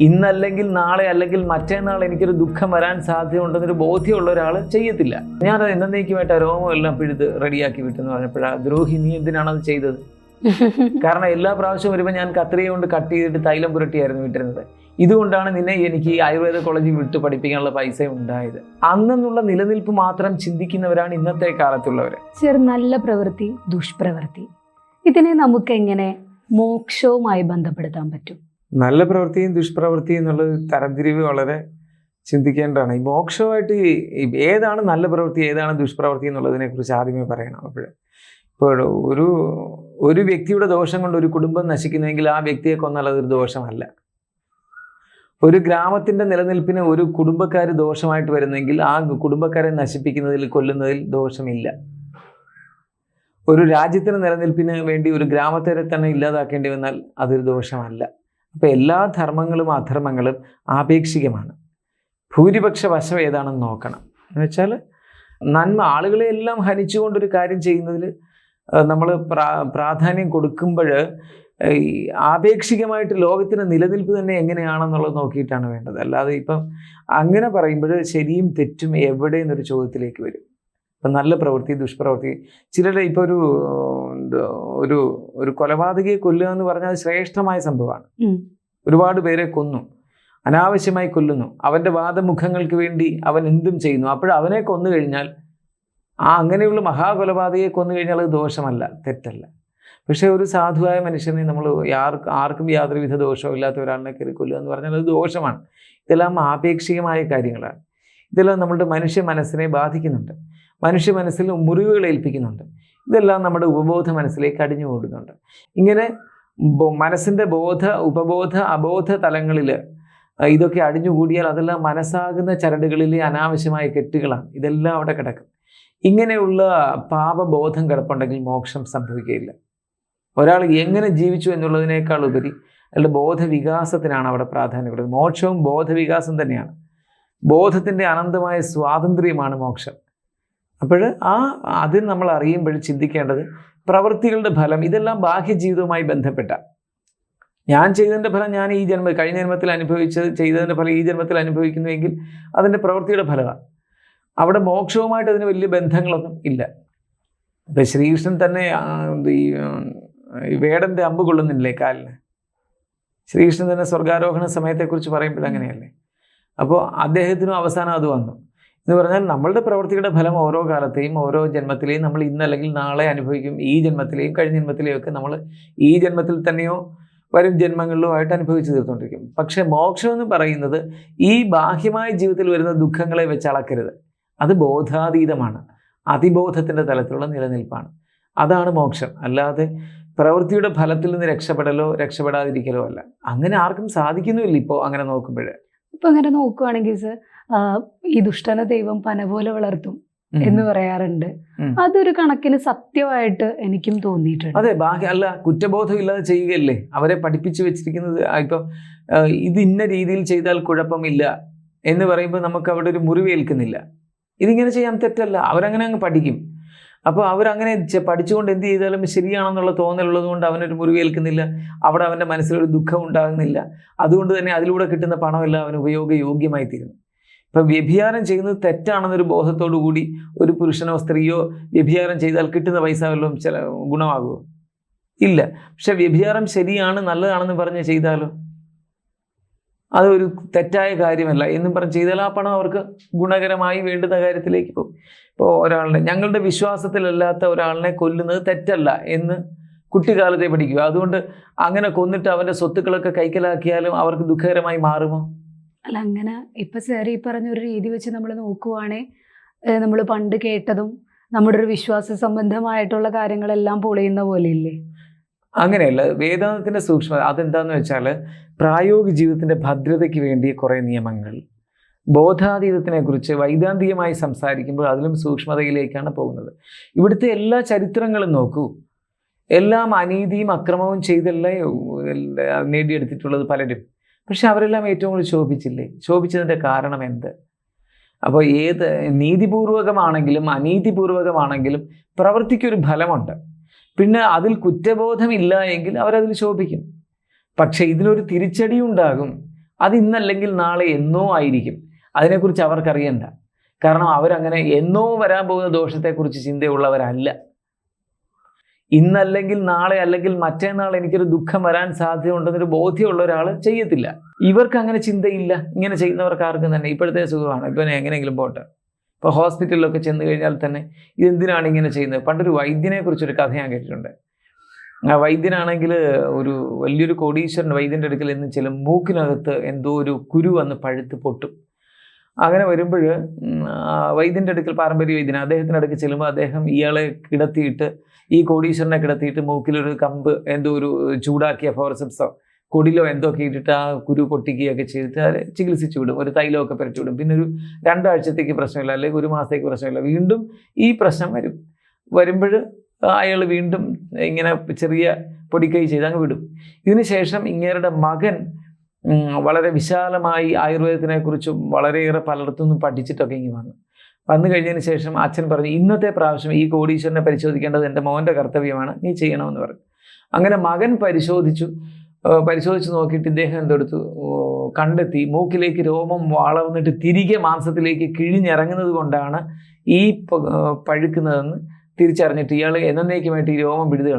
ഇന്നല്ലെങ്കിൽ നാളെ അല്ലെങ്കിൽ മറ്റേന്നാൾ എനിക്കൊരു ദുഃഖം വരാൻ സാധ്യതയുണ്ടെന്നൊരു ബോധ്യമുള്ള ഒരാൾ ചെയ്യത്തില്ല. ഞാൻ എന്നേക്കുമായിട്ട് ആ രോമം എല്ലാം പിഴുത് റെഡിയാക്കി വിട്ടെന്ന് പറഞ്ഞപ്പോഴാണ് ദ്രോഹി നീ എന്തിനാണ് അത് ചെയ്തത്? കാരണം എല്ലാ പ്രാവശ്യവും വരുമ്പോൾ ഞാൻ കത്രിക കൊണ്ട് കട്ട് ചെയ്തിട്ട് തൈലം പുരട്ടിയായിരുന്നു വിട്ടിരുന്നത്. ഇതുകൊണ്ടാണ് നിന്നെ എനിക്ക് ഈ ആയുർവേദ കോളേജിൽ വിട്ട് പഠിപ്പിക്കാനുള്ള പൈസ ഉണ്ടായത്. അന്നെന്നുള്ള നിലനിൽപ്പ് മാത്രം ചിന്തിക്കുന്നവരാണ് ഇന്നത്തെ കാലത്തുള്ളവർ ചെറു നല്ല പ്രവൃത്തി ദുഷ്പ്രവൃത്തി. ഇതിനെ നമുക്ക് എങ്ങനെ മോക്ഷവുമായി ബന്ധപ്പെടുത്താൻ പറ്റും? നല്ല പ്രവൃത്തിയും ദുഷ്പ്രവൃത്തിയും എന്നുള്ളത് തരംതിരിവ് വളരെ ചിന്തിക്കേണ്ടതാണ്. ഈ മോക്ഷമായിട്ട് ഏതാണ് നല്ല പ്രവൃത്തി ഏതാണ് ദുഷ്പ്രവൃത്തി എന്നുള്ളതിനെ കുറിച്ച് ആദ്യമേ പറയണം അപ്പോൾ. ഇപ്പോൾ ഒരു ഒരു വ്യക്തിയുടെ ദോഷം കൊണ്ട് ഒരു കുടുംബം നശിക്കുന്നെങ്കിൽ ആ വ്യക്തിയെ കൊന്നാൽ അതൊരു ദോഷമല്ല. ഒരു ഗ്രാമത്തിന്റെ നിലനിൽപ്പിന് ഒരു കുടുംബക്കാർ ദോഷമായിട്ട് വരുന്നെങ്കിൽ ആ കുടുംബക്കാരെ നശിപ്പിക്കുന്നതിൽ കൊല്ലുന്നതിൽ ദോഷമില്ല. ഒരു രാജ്യത്തിന് നിലനിൽപ്പിന് വേണ്ടി ഒരു ഗ്രാമത്തെ തന്നെ ഇല്ലാതാക്കേണ്ടി വന്നാൽ അതൊരു ദോഷമല്ല. അപ്പോൾ എല്ലാ ധർമ്മങ്ങളും അധർമ്മങ്ങളും ആപേക്ഷികമാണ്. ഭൂരിപക്ഷ വശം ഏതാണെന്ന് നോക്കണം. എന്ന് വെച്ചാൽ നന്മ ആളുകളെ എല്ലാം ഹനിച്ചുകൊണ്ടൊരു കാര്യം ചെയ്യുന്നതിൽ നമ്മൾ പ്രാ പ്രാധാന്യം കൊടുക്കുമ്പോൾ ഈ ആപേക്ഷികമായിട്ട് ലോകത്തിന്റെ നിലനിൽപ്പ് തന്നെ എങ്ങനെയാണെന്നുള്ളത് നോക്കിയിട്ടാണ് വേണ്ടത്. അല്ലാതെ ഇപ്പം അങ്ങനെ പറയുമ്പോൾ ശരിയും തെറ്റും എവിടെ എന്നൊരു ചോദ്യത്തിലേക്ക് വരും. ഇപ്പം നല്ല പ്രവൃത്തി ദുഷ്പ്രവൃത്തി. ചിലരുടെ ഇപ്പോൾ ഒരു ഒരു ഒരു കൊലപാതകയെ കൊല്ലുക എന്ന് പറഞ്ഞാൽ ശ്രേഷ്ഠമായ സംഭവമാണ്. ഒരുപാട് പേരെ കൊന്നു. അനാവശ്യമായി കൊല്ലുന്നു. അവന്റെ വാദമുഖങ്ങൾക്ക് വേണ്ടി അവൻ എന്തും ചെയ്യുന്നു. അപ്പോൾ അവനെ കൊന്നു കഴിഞ്ഞാൽ ആ അങ്ങനെയുള്ള മഹാകൊലപാതകയെ കൊന്നു കഴിഞ്ഞാൽ അത് ദോഷമല്ല തെറ്റല്ല. പക്ഷേ ഒരു സാധുവായ മനുഷ്യനെ നമ്മൾ ആർക്കും ആർക്കും യാതൊരുവിധ ദോഷവും ഇല്ലാത്ത ഒരാളിനെ കയറി കൊല്ലുക എന്ന് പറഞ്ഞാൽ അത് ദോഷമാണ്. ഇതെല്ലാം ആപേക്ഷികമായ കാര്യങ്ങളാണ്. ഇതെല്ലാം നമ്മുടെ മനുഷ്യ മനസ്സിനെ ബാധിക്കുന്നുണ്ട്. മനുഷ്യ മനസ്സിൽ മുറിവുകൾ ഏൽപ്പിക്കുന്നുണ്ട്. ഇതെല്ലാം നമ്മുടെ ഉപബോധ മനസ്സിലേക്ക് അടിഞ്ഞു കൂടുന്നുണ്ട് ഇങ്ങനെ മനസ്സിന്റെ ബോധ ഉപബോധ അബോധ തലങ്ങളിൽ ഇതൊക്കെ അടിഞ്ഞുകൂടിയാൽ അതെല്ലാം മനസ്സാകുന്ന ചരടുകളിലെ അനാവശ്യമായ കെട്ടുകളാണ്. ഇതെല്ലാം അവിടെ കിടക്കും. ഇങ്ങനെയുള്ള പാപബോധം കിടപ്പുണ്ടെങ്കിൽ മോക്ഷം സംഭവിക്കുകയില്ല. ഒരാൾ എങ്ങനെ ജീവിച്ചു എന്നുള്ളതിനേക്കാൾ ഉപരി അയാളുടെ ബോധവികാസത്തിനാണ് അവിടെ പ്രാധാന്യം കൊടുക്കുന്നത്. മോക്ഷവും ബോധവികാസം തന്നെയാണ്. ബോധത്തിന്റെ അനന്തമായ സ്വാതന്ത്ര്യമാണ് മോക്ഷം. അപ്പോൾ ആ അത് നമ്മൾ അറിയുമ്പോൾ ചിന്തിക്കേണ്ടത് പ്രവൃത്തികളുടെ ഫലം ഇതെല്ലാം ബാഹ്യ ജീവിതവുമായി ബന്ധപ്പെട്ട. ഞാൻ ചെയ്തതിന്റെ ഫലം ഞാൻ ഈ ജന്മ കഴിഞ്ഞ ജന്മത്തിൽ അനുഭവിച്ചത് ചെയ്തതിന്റെ ഫലം ഈ ജന്മത്തിൽ അനുഭവിക്കുന്നുവെങ്കിൽ അതിന്റെ പ്രവൃത്തിയുടെ ഫലമാണ്. അവിടെ മോക്ഷവുമായിട്ട് അതിന് വലിയ ബന്ധങ്ങളൊന്നും ഇല്ല. ഇപ്പം ശ്രീകൃഷ്ണൻ തന്നെ ഈ വേടന്റെ അമ്പ് കൊള്ളുന്നില്ലേ കാലിന്? ശ്രീകൃഷ്ണൻ തന്നെ സ്വർഗാരോഹണ സമയത്തെക്കുറിച്ച് പറയുമ്പോൾ അങ്ങനെയല്ലേ അപ്പോൾ അദ്ദേഹത്തിനും അവസാനം അത് വന്നു. എന്ന് പറഞ്ഞാൽ നമ്മളുടെ പ്രവൃത്തിയുടെ ഫലം ഓരോ കാലത്തെയും ഓരോ ജന്മത്തിലെയും നമ്മൾ ഇന്നല്ലെങ്കിൽ നാളെ അനുഭവിക്കും. ഈ ജന്മത്തിലെയും കഴിഞ്ഞ ജന്മത്തിലെയും ഒക്കെ നമ്മൾ ഈ ജന്മത്തിൽ തന്നെയോ വരും ജന്മങ്ങളിലോ ആയിട്ട് അനുഭവിച്ചു തീർത്തുകൊണ്ടിരിക്കും. പക്ഷേ മോക്ഷം എന്ന് പറയുന്നത് ഈ ബാഹ്യമായ ജീവിതത്തിൽ വരുന്ന ദുഃഖങ്ങളെ വെച്ച് അളക്കരുത്. അത് ബോധാതീതമാണ്. അതിബോധത്തിന്റെ തലത്തിലുള്ള നിലനിൽപ്പാണ്. അതാണ് മോക്ഷം. അല്ലാതെ പ്രവൃത്തിയുടെ ഫലത്തിൽ നിന്ന് രക്ഷപ്പെടലോ രക്ഷപ്പെടാതിരിക്കലോ അല്ല. അങ്ങനെ ആർക്കും സാധിക്കുന്നുമില്ല ഇപ്പോൾ അങ്ങനെ നോക്കുമ്പോൾ. ഇപ്പൊ അങ്ങനെ നോക്കുവാണെങ്കിൽ സർ ഈ ദുഷ്ടന ദൈവം പന പോലെ വളർത്തും എന്ന് പറയാറുണ്ട്. അതൊരു കണക്കിന് സത്യമായിട്ട് എനിക്കും തോന്നിയിട്ടുണ്ട്. അതെ ബാക്കി അല്ല കുറ്റബോധം ഇല്ലാതെ ചെയ്യുകയല്ലേ? അവരെ പഠിപ്പിച്ചു വെച്ചിരിക്കുന്നത് ഇപ്പൊ ഇത് ഇന്ന രീതിയിൽ ചെയ്താൽ കുഴപ്പമില്ല എന്ന് പറയുമ്പോൾ നമുക്ക് അവിടെ ഒരു മുറിവേൽക്കുന്നില്ല ഇതിങ്ങനെ ചെയ്യാൻ തെറ്റല്ല. അവരങ്ങനെ അങ്ങ് പഠിക്കും. അപ്പോൾ അവരങ്ങനെ പഠിച്ചുകൊണ്ട് എന്ത് ചെയ്താലും ശരിയാണെന്നുള്ള തോന്നലുള്ളത് കൊണ്ട് അവനൊരു മുറിവേൽക്കുന്നില്ല അവിടെ അവന്റെ മനസ്സിലൊരു ദുഃഖം ഉണ്ടാകുന്നില്ല. അതുകൊണ്ട് തന്നെ അതിലൂടെ കിട്ടുന്ന പണമെല്ലാം അവന് ഉപയോഗയോഗ്യമായി തീരുന്നു ഇപ്പം വ്യഭിചാരം ചെയ്യുന്നത് തെറ്റാണെന്നൊരു ബോധത്തോടു കൂടി ഒരു പുരുഷനോ സ്ത്രീയോ വ്യഭിചാരം ചെയ്താൽ കിട്ടുന്ന പൈസ വല്ലതും ചില ഗുണമാകുമോ ഇല്ല. പക്ഷെ വ്യഭിചാരം ശരിയാണ് നല്ലതാണെന്ന് പറഞ്ഞ് ചെയ്താലോ? അതൊരു തെറ്റായ കാര്യമല്ല. എന്നും പറഞ്ഞ് ചെയ്താൽ ആ പണം അവർക്ക് ഗുണകരമായി വേണ്ടുന്ന കാര്യത്തിലേക്ക് പോകും. ഇപ്പോൾ ഒരാളിനെ ഞങ്ങളുടെ വിശ്വാസത്തിലല്ലാത്ത ഒരാളിനെ കൊല്ലുന്നത് തെറ്റല്ല എന്ന് കുട്ടിക്കാലത്തെ പഠിക്കുക. അതുകൊണ്ട് അങ്ങനെ കൊന്നിട്ട് അവന്റെ സ്വത്തുക്കളൊക്കെ കൈക്കലാക്കിയാലും അവർക്ക് ദുഃഖകരമായി മാറുമോ? അല്ല അങ്ങനെ ഇപ്പം സാർ ഈ പറഞ്ഞ ഒരു രീതി വെച്ച് നമ്മൾ നോക്കുവാണെങ്കിൽ നമ്മൾ പണ്ട് കേട്ടതും നമ്മുടെ ഒരു വിശ്വാസ സംബന്ധമായിട്ടുള്ള കാര്യങ്ങളെല്ലാം പൊളിയുന്ന പോലെ ഇല്ലേ അങ്ങനെയല്ല വേദാന്തത്തിന്റെ സൂക്ഷ്മത അതെന്താന്ന് വെച്ചാൽ പ്രായോഗിക ജീവിതത്തിന്റെ ഭദ്രതയ്ക്ക് വേണ്ടിയ കുറേ നിയമങ്ങൾ ബോധാതീതത്തിനെ കുറിച്ച് വൈദാന്തികമായി സംസാരിക്കുമ്പോൾ അതിലും സൂക്ഷ്മതയിലേക്കാണ് പോകുന്നത് ഇവിടുത്തെ എല്ലാ ചരിത്രങ്ങളും നോക്കൂ എല്ലാം അനീതിയും അക്രമവും ചെയ്തല്ലേ നേടിയെടുത്തിട്ടുള്ളത് പലരും പക്ഷെ അവരെല്ലാം ഏറ്റവും കൂടുതൽ ശോഭിച്ചില്ലേ? ശോഭിച്ചതിന്റെ കാരണം എന്ത്? അപ്പോൾ ഏത് നീതിപൂർവകമാണെങ്കിലും അനീതിപൂർവകമാണെങ്കിലും പ്രവൃത്തിക്കൊരു ഫലമുണ്ട്. പിന്നെ അതിൽ കുറ്റബോധമില്ല എങ്കിൽ അവരതിൽ ശോഭിക്കും. പക്ഷെ ഇതിലൊരു തിരിച്ചടി ഉണ്ടാകും അത് ഇന്നല്ലെങ്കിൽ നാളെ എന്നോ ആയിരിക്കും. അതിനെക്കുറിച്ച് അവർക്കറിയണ്ട. കാരണം അവരങ്ങനെ എന്നോ വരാൻ പോകുന്ന ദോഷത്തെക്കുറിച്ച് ചിന്തയുള്ളവരല്ല. ഇന്നല്ലെങ്കിൽ നാളെ അല്ലെങ്കിൽ മറ്റേനാൾ എനിക്കൊരു ദുഃഖം വരാൻ സാധ്യതയുണ്ടെന്നൊരു ബോധ്യമുള്ള ഒരാൾ ചെയ്യത്തില്ല. ഇവർക്ക് അങ്ങനെ ചിന്തയില്ല. ഇങ്ങനെ ചെയ്യുന്നവർക്ക് ആർക്കും തന്നെ ഇപ്പോഴത്തെ സുഖമാണ്. ഇപ്പം എങ്ങനെയെങ്കിലും പോട്ടെ. ഇപ്പോൾ ഹോസ്പിറ്റലിലൊക്കെ ചെന്ന് കഴിഞ്ഞാൽ തന്നെ ഇതെന്തിനാണ് ഇങ്ങനെ ചെയ്യുന്നത്? പണ്ടൊരു വൈദ്യനെ കുറിച്ചൊരു കഥ ഞാൻ കേട്ടിട്ടുണ്ട്. ആ വൈദ്യനാണെങ്കിൽ ഒരു വലിയൊരു കോടീശ്വരൻ വൈദ്യന്റെ അടുക്കൽ എന്ന് ചില മൂക്കിനകത്ത് എന്തോ ഒരു കുരു വന്ന് പഴുത്ത് പൊട്ടും. അങ്ങനെ വരുമ്പോൾ വൈദ്യന്റെ അടുക്കൽ പാരമ്പര്യ വൈദ്യൻ അദ്ദേഹത്തിന്റെ അടുക്കൽ ചെല്ലുമ്പോൾ അദ്ദേഹം ഇയാളെ കിടത്തിയിട്ട് ഈ കോടീശ്വരനെ കിടത്തിയിട്ട് മൂക്കിലൊരു കമ്പ് എന്തോ ഒരു ചൂടാക്കിയ ഫോറസിപ്സോ കൊടിലോ എന്തോ ഒക്കെ ഇട്ടിട്ട് ആ കുരു പൊട്ടിക്കുകയൊക്കെ ചെയ്തിട്ട് അത് ചികിത്സിച്ചു വിടും. ഒരു തൈലമൊക്കെ പുരട്ടി വിടും. പിന്നെ ഒരു രണ്ടാഴ്ചത്തേക്ക് പ്രശ്നമില്ല അല്ലെങ്കിൽ ഒരു മാസത്തേക്ക് പ്രശ്നമില്ല. വീണ്ടും ഈ പ്രശ്നം വരും. വരുമ്പോൾ അയാൾ വീണ്ടും ഇങ്ങനെ ചെറിയ പൊടിക്കൈ ചെയ്ത് അങ്ങ് വിടും. ഇതിനുശേഷം ഇങ്ങേരുടെ മകൻ വളരെ വിശാലമായി ആയുർവേദത്തിനെ കുറിച്ചും വളരെയേറെ പലയിടത്തുനിന്നും പഠിച്ചിട്ടൊക്കെ ഇങ്ങനെ വന്നു. വന്നു കഴിഞ്ഞതിന് ശേഷം അച്ഛൻ പറഞ്ഞു ഇന്നത്തെ പ്രാവശ്യം ഈ കോടീശ്വരനെ പരിശോധിക്കേണ്ടത് എന്റെ മോന്റെ കർത്തവ്യമാണ് നീ ചെയ്യണമെന്ന് പറഞ്ഞു. അങ്ങനെ മകൻ പരിശോധിച്ചു. പരിശോധിച്ച് നോക്കിയിട്ട് ഇദ്ദേഹം എന്തെടുത്തു? കണ്ടെത്തി. മൂക്കിലേക്ക് രോമം വളർന്നിട്ട് തിരികെ മാംസത്തിലേക്ക് കിഴിഞ്ഞിറങ്ങുന്നത് കൊണ്ടാണ് ഈ പഴുക്കുന്നതെന്ന് തിരിച്ചറിഞ്ഞിട്ട് ഇയാൾ എന്നേക്കുമായിട്ട് ഈ രോമം പിടിതു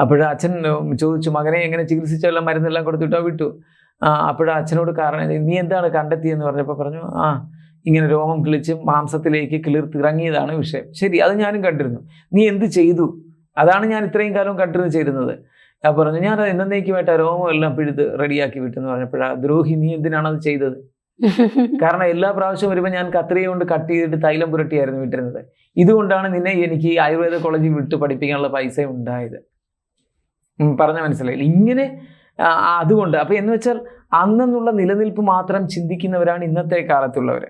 അപ്പോഴ അച്ഛൻ ചോദിച്ചു മകനെ എങ്ങനെ ചികിത്സിച്ചെല്ലാം മരുന്നെല്ലാം കൊടുത്തിട്ടോ? വിട്ടു. അപ്പോഴ അച്ഛനോട് കാരണം നീ എന്താണ് കണ്ടെത്തിയെന്ന് പറഞ്ഞപ്പോൾ പറഞ്ഞു ആ ഇങ്ങനെ രോമം കിളിച്ച് മാംസത്തിലേക്ക് കിളിർത്തിറങ്ങിയതാണ് വിഷയം. ശരി അത് ഞാനും കണ്ടിരുന്നു. നീ എന്ത് ചെയ്തു? അതാണ് ഞാൻ ഇത്രയും കാലം കണ്ടിരുന്നു ചെയ്തിരുന്നത്. ഞാൻ പറഞ്ഞു ഞാൻ എന്നേക്കുമായിട്ട് ആ രോമം എല്ലാം പിഴുത് റെഡിയാക്കി വിട്ടെന്ന് പറഞ്ഞപ്പോഴാ ദ്രോഹി നീ എന്തിനാണ് അത് ചെയ്തത്? കാരണം എല്ലാ പ്രാവശ്യവും വരുമ്പോൾ ഞാൻ കത്രിയ കൊണ്ട് കട്ട് ചെയ്തിട്ട് തൈലം പുരട്ടിയായിരുന്നു വിട്ടിരുന്നത്. ഇതുകൊണ്ടാണ് നിന്നെ എനിക്ക് ആയുർവേദ കോളേജിൽ വിട്ട് പഠിപ്പിക്കാനുള്ള പൈസ ഉണ്ടായത്. പറഞ്ഞ മനസ്സിലായില്ല. ഇങ്ങനെ അതുകൊണ്ട് അപ്പോൾ എന്ന് വെച്ചാൽ അന്നെന്നുള്ള നിലനിൽപ്പ് മാത്രം ചിന്തിക്കുന്നവരാണ് ഇന്നത്തെ കാലത്തുള്ളവർ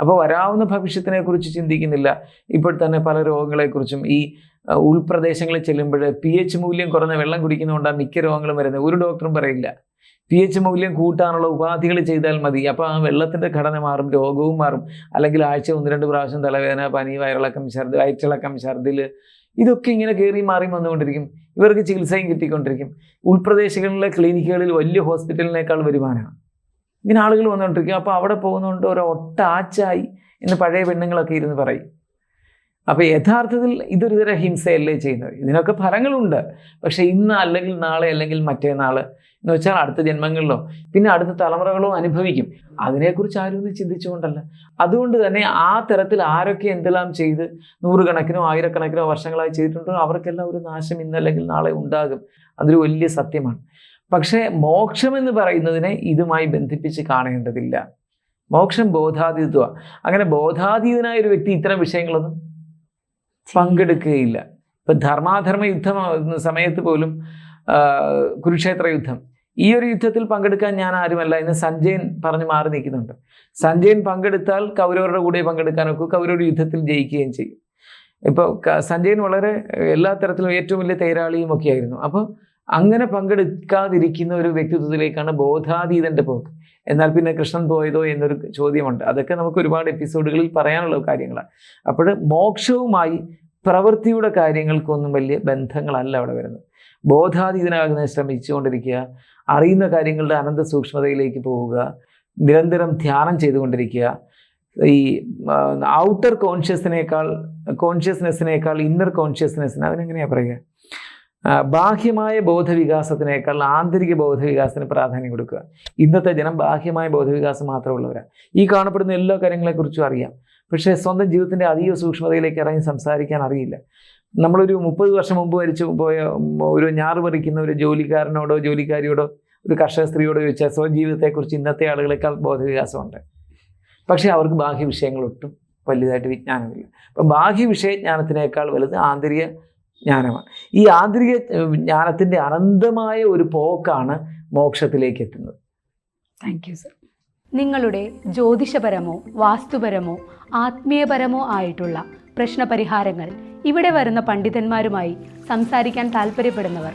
അപ്പോൾ വരാവുന്ന ഭവിഷ്യത്തിനെ കുറിച്ച് ചിന്തിക്കുന്നില്ല. ഇപ്പോൾ തന്നെ പല രോഗങ്ങളെക്കുറിച്ചും ഈ ഉൾപ്രദേശങ്ങളിൽ ചെല്ലുമ്പോൾ പി എച്ച് മൂല്യം കുറഞ്ഞ വെള്ളം കുടിക്കുന്നതുകൊണ്ടാണ് മിക്ക രോഗങ്ങളും വരുന്നത്. ഒരു ഡോക്ടറും പറയില്ല. പി എച്ച് മൂല്യം കൂട്ടാനുള്ള ഉപാധികൾ ചെയ്താൽ മതി. അപ്പോൾ ആ വെള്ളത്തിന്റെ ഘടന മാറും രോഗവും മാറും. അല്ലെങ്കിൽ ആഴ്ച ഒന്ന് രണ്ട് പ്രാവശ്യം തലവേദന പനി വയറിളക്കം ഛർദി വയറ്റിളക്കം ഛർദിൽ ഇതൊക്കെ ഇങ്ങനെ കയറി മാറി വന്നുകൊണ്ടിരിക്കും. ഇവർക്ക് ചികിത്സയും കിട്ടിക്കൊണ്ടിരിക്കും. ഉൾപ്രദേശങ്ങളിലെ ക്ലിനിക്കുകളിൽ വലിയ ഹോസ്പിറ്റലിനേക്കാൾ വരുമാനമാണ് ഇങ്ങനെ ആളുകൾ വന്നുകൊണ്ടിരിക്കും. അപ്പോൾ അവിടെ പോകുന്നതുകൊണ്ട് ഒരു ഒട്ടാച്ചായി എന്ന് പഴയ പെണ്ണുങ്ങളൊക്കെ ഇരുന്ന് പറയും. അപ്പോൾ യഥാർത്ഥത്തിൽ ഇതൊരു തരം ഹിംസയല്ലേ ചെയ്യുന്നത്? ഇതിനൊക്കെ ഫലങ്ങളുണ്ട്. പക്ഷേ ഇന്ന് അല്ലെങ്കിൽ നാളെ അല്ലെങ്കിൽ മറ്റേനാൾ എന്ന് വെച്ചാൽ അടുത്ത ജന്മങ്ങളിലോ പിന്നെ അടുത്ത തലമുറകളോ അനുഭവിക്കും. അതിനെക്കുറിച്ച് ആരും ഒന്നും ചിന്തിച്ചുകൊണ്ടല്ല. അതുകൊണ്ട് തന്നെ ആ തരത്തിൽ ആരൊക്കെ എന്തെല്ലാം ചെയ്ത് നൂറുകണക്കിനോ ആയിരക്കണക്കിനോ വർഷങ്ങളായി ചെയ്തിട്ടുണ്ടോ അവർക്കെല്ലാം ഒരു നാശം ഇന്നല്ലെങ്കിൽ നാളെ ഉണ്ടാകും. അതൊരു വലിയ സത്യമാണ്. പക്ഷേ മോക്ഷം എന്ന് പറയുന്നതിനെ ഇതുമായി ബന്ധിപ്പിച്ച് കാണേണ്ടതില്ല. മോക്ഷം ബോധാതീതത്വ അങ്ങനെ ബോധാതീതനായ ഒരു വ്യക്തി ഇത്തരം വിഷയങ്ങളൊന്നും പങ്കെടുക്കുകയില്ല. ഇപ്പം ധർമാധർമ്മ യുദ്ധം ആവുന്ന സമയത്ത് പോലും കുരുക്ഷേത്ര യുദ്ധം. ഈ ഒരു യുദ്ധത്തിൽ പങ്കെടുക്കാൻ ഞാൻ ആരുമല്ല എന്ന് സഞ്ജയൻ പറഞ്ഞു മാറി നിൽക്കുന്നുണ്ട്. സഞ്ജയൻ പങ്കെടുത്താൽ കൗരവരുടെ കൂടെ പങ്കെടുക്കാനൊക്കെ കൗരവരുടെ യുദ്ധത്തിൽ ജയിക്കുകയും ചെയ്യും. ഇപ്പോൾ സഞ്ജയൻ വളരെ എല്ലാ തരത്തിലും ഏറ്റവും വലിയ തേരാളിയും ഒക്കെ ആയിരുന്നു. അപ്പോൾ അങ്ങനെ പങ്കെടുക്കാതിരിക്കുന്ന ഒരു വ്യക്തിത്വത്തിലേക്കാണ് ബോധാതീതന്റെ പോക്ക്. എന്നാൽ പിന്നെ കൃഷ്ണൻ പോയതോ എന്നൊരു ചോദ്യമുണ്ട്. അതൊക്കെ നമുക്ക് ഒരുപാട് എപ്പിസോഡുകളിൽ പറയാനുള്ള കാര്യങ്ങളാണ് അപ്പോൾ മോക്ഷവുമായി പ്രവൃത്തിയുടെ കാര്യങ്ങൾക്കൊന്നും വലിയ ബന്ധങ്ങളല്ല അവിടെ വരുന്നത്. ബോധാതീതനാകുന്നതിന് ശ്രമിച്ചുകൊണ്ടിരിക്കുക അറിയുന്ന കാര്യങ്ങളുടെ അനന്ത സൂക്ഷ്മതയിലേക്ക് പോവുക നിരന്തരം ധ്യാനം ചെയ്തുകൊണ്ടിരിക്കുക ഈ ഔട്ടർ കോൺഷ്യസിനേക്കാൾ കോൺഷ്യസ്നെസ്സിനേക്കാൾ ഇന്നർ കോൺഷ്യസ്നെസ്സിന് അതിനെങ്ങനെയാണ് പറയുക? ബാഹ്യമായ ബോധവികാസത്തിനേക്കാൾ ആന്തരിക ബോധവികാസത്തിന് പ്രാധാന്യം കൊടുക്കുക. ഇന്നത്തെ ജനം ബാഹ്യമായ ബോധവികാസം മാത്രമുള്ളവരാണ് ഈ കാണപ്പെടുന്ന എല്ലാ കാര്യങ്ങളെക്കുറിച്ചും അറിയാം. പക്ഷേ സ്വന്തം ജീവിതത്തിന്റെ അതീവ സൂക്ഷ്മതയിലേക്ക് ഇറങ്ങി സംസാരിക്കാൻ അറിയില്ല. നമ്മളൊരു മുപ്പത് വർഷം മുമ്പ് മരിച്ചു പോയ ഒരു ഞാറ് പറിക്കുന്ന ഒരു ജോലിക്കാരനോടോ ജോലിക്കാരിയോടോ ഒരു കർഷക സ്ത്രീയോടോ ചോദിച്ചാൽ സ്വയം ജീവിതത്തെക്കുറിച്ച് ഇന്നത്തെ ആളുകളെക്കാൾ ബോധവികാസമുണ്ട്. പക്ഷേ അവർക്ക് ബാഹ്യ വിഷയങ്ങളൊട്ടും വലുതായിട്ട് വിജ്ഞാനമില്ല. അപ്പം ബാഹ്യ വിഷയജ്ഞാനത്തിനേക്കാൾ വലുത് ആന്തരിക ജ്ഞാനമാണ്. ഈ ആന്തരിക ജ്ഞാനത്തിന്റെ അനന്തമായ ഒരു പോക്കാണ് മോക്ഷത്തിലേക്ക് എത്തുന്നത്. താങ്ക് യു സർ നിങ്ങളുടെ ജ്യോതിഷപരമോ വാസ്തുപരമോ ആത്മീയപരമോ ആയിട്ടുള്ള പ്രശ്നപരിഹാരങ്ങൾ ഇവിടെ വരുന്ന പണ്ഡിതന്മാരുമായി സംസാരിക്കാൻ താല്പര്യപ്പെടുന്നവർ